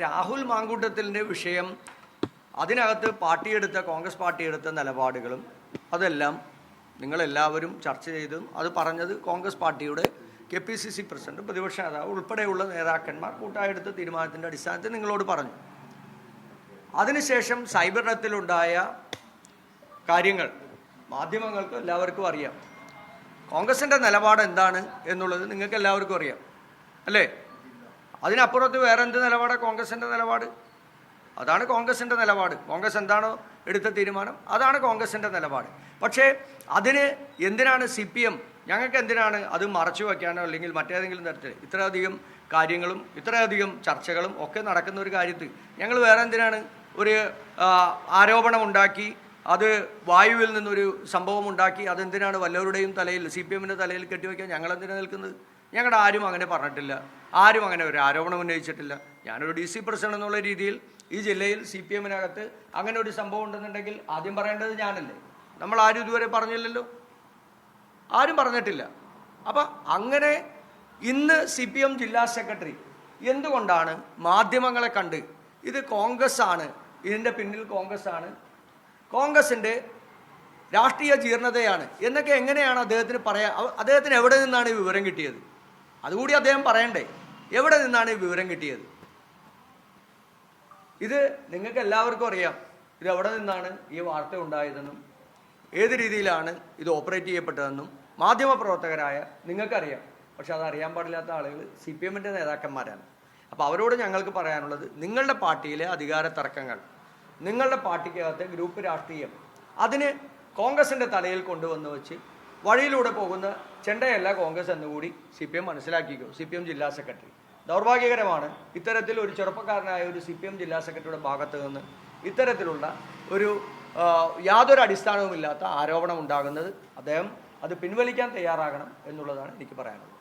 രാഹുൽ മാങ്കൂട്ടത്തിന്റെ വിഷയം അതിനകത്ത് പാർട്ടിയെടുത്ത കോൺഗ്രസ് പാർട്ടി എടുത്ത നിലപാടുകളും അതെല്ലാം നിങ്ങളെല്ലാവരും ചർച്ച ചെയ്തും അത് പറഞ്ഞത് കോൺഗ്രസ് പാർട്ടിയുടെ K P C C president പ്രതിപക്ഷ നേതാവ് ഉൾപ്പെടെയുള്ള നേതാക്കന്മാർ കൂട്ടായെടുത്ത തീരുമാനത്തിന്റെ അടിസ്ഥാനത്തിൽ നിങ്ങളോട് പറഞ്ഞു. അതിനുശേഷം സൈബറിനത്തിലുണ്ടായ കാര്യങ്ങൾ മാധ്യമങ്ങൾക്ക് എല്ലാവർക്കും അറിയാം. കോൺഗ്രസിന്റെ നിലപാട് എന്താണ് എന്നുള്ളത് നിങ്ങൾക്ക് എല്ലാവർക്കും അറിയാം. അല്ലേ? അതിനപ്പുറത്ത് വേറെ എന്ത് നിലപാടാണ് കോൺഗ്രസിന്റെ നിലപാട്? അതാണ് കോൺഗ്രസിന്റെ നിലപാട്. കോൺഗ്രസ് എന്താണോ എടുത്ത തീരുമാനം അതാണ് കോൺഗ്രസിന്റെ നിലപാട്. പക്ഷേ അതിന് എന്തിനാണ് സി പി എം ഞങ്ങൾക്ക് എന്തിനാണ് അത് മറച്ചു വയ്ക്കാനോ അല്ലെങ്കിൽ മറ്റേതെങ്കിലും തരത്തിൽ ഇത്രയധികം കാര്യങ്ങളും ഇത്രയധികം ചർച്ചകളും ഒക്കെ നടക്കുന്ന ഒരു കാര്യത്തിൽ ഞങ്ങൾ വേറെ എന്തിനാണ് ഒരു ആരോപണം ഉണ്ടാക്കി അത് വായുവിൽ നിന്നൊരു സംഭവം ഉണ്ടാക്കി അതെന്തിനാണ് വല്ലവരുടെയും തലയിൽ സി പി എമ്മിന്റെ തലയിൽ കെട്ടിവെക്കാൻ ഞങ്ങളെന്തിനാണ് നിൽക്കുന്നത്? ഞങ്ങളുടെ ആരും അങ്ങനെ പറഞ്ഞിട്ടില്ല. ആരും അങ്ങനെ ഒരു ആരോപണം ഉന്നയിച്ചിട്ടില്ല. ഞാനൊരു ഡി സി പ്രസിഡന്റ് എന്നുള്ള രീതിയിൽ ഈ ജില്ലയിൽ സി പി എമ്മിനകത്ത് അങ്ങനെ ഒരു സംഭവം ഉണ്ടെന്നുണ്ടെങ്കിൽ ആദ്യം പറയേണ്ടത് ഞാനല്ലേ. നമ്മൾ ആരും ഇതുവരെ പറഞ്ഞില്ലല്ലോ. ആരും പറഞ്ഞിട്ടില്ല. അപ്പം അങ്ങനെ ഇന്ന് സി പി എം ജില്ലാ സെക്രട്ടറി എന്തുകൊണ്ടാണ് മാധ്യമങ്ങളെ കണ്ട് ഇത് കോൺഗ്രസ് ആണ് ഇതിന്റെ പിന്നിൽ കോൺഗ്രസ് ആണ് കോൺഗ്രസിന്റെ രാഷ്ട്രീയ ജീർണതയാണ് എന്നൊക്കെ എങ്ങനെയാണ് അദ്ദേഹത്തിന് പറയാ അദ്ദേഹത്തിന് എവിടെ നിന്നാണ് ഈ വിവരം കിട്ടിയത്? അതുകൂടി അദ്ദേഹം പറയണ്ടേ എവിടെ നിന്നാണ് ഈ വിവരം കിട്ടിയത്? ഇത് നിങ്ങൾക്ക് എല്ലാവർക്കും അറിയാം ഇത് എവിടെ നിന്നാണ് ഈ വാർത്ത ഉണ്ടായതെന്നും ഏത് രീതിയിലാണ് ഇത് ഓപ്പറേറ്റ് ചെയ്യപ്പെട്ടതെന്നും മാധ്യമപ്രവർത്തകരായ നിങ്ങൾക്കറിയാം. പക്ഷെ അത് അറിയാൻ പാടില്ലാത്ത ആളുകൾ സി പി എമ്മിന്റെ നേതാക്കന്മാരാണ്. അപ്പോൾ അവരോട് ഞങ്ങൾക്ക് പറയാനുള്ളത് നിങ്ങളുടെ പാർട്ടിയിലെ അധികാര തർക്കങ്ങൾ നിങ്ങളുടെ പാർട്ടിക്കകത്തെ ഗ്രൂപ്പ് രാഷ്ട്രീയം അതിന് കോൺഗ്രസിന്റെ തലയിൽ കൊണ്ടുവന്ന് വെച്ച് വഴിയിലൂടെ പോകുന്ന ചെണ്ടയല്ല കോൺഗ്രസ് എന്നുകൂടി സി പി എം മനസ്സിലാക്കിക്കോ സി പി എം ജില്ലാ സെക്രട്ടറി. ദൗർഭാഗ്യകരമാണ് ഇത്തരത്തിൽ ഒരു ചെറുപ്പക്കാരനായ ഒരു സി പി എം ജില്ലാ സെക്രട്ടറിയുടെ ഭാഗത്തു നിന്ന് ഇത്തരത്തിലുള്ള ഒരു യാതൊരു അടിസ്ഥാനവുമില്ലാത്ത ആരോപണം ഉണ്ടാകുന്നത് അദ്ദേഹം അത് പിൻവലിക്കാൻ തയ്യാറാകണം എന്നുള്ളതാണ് എനിക്ക് പറയാനുള്ളത്.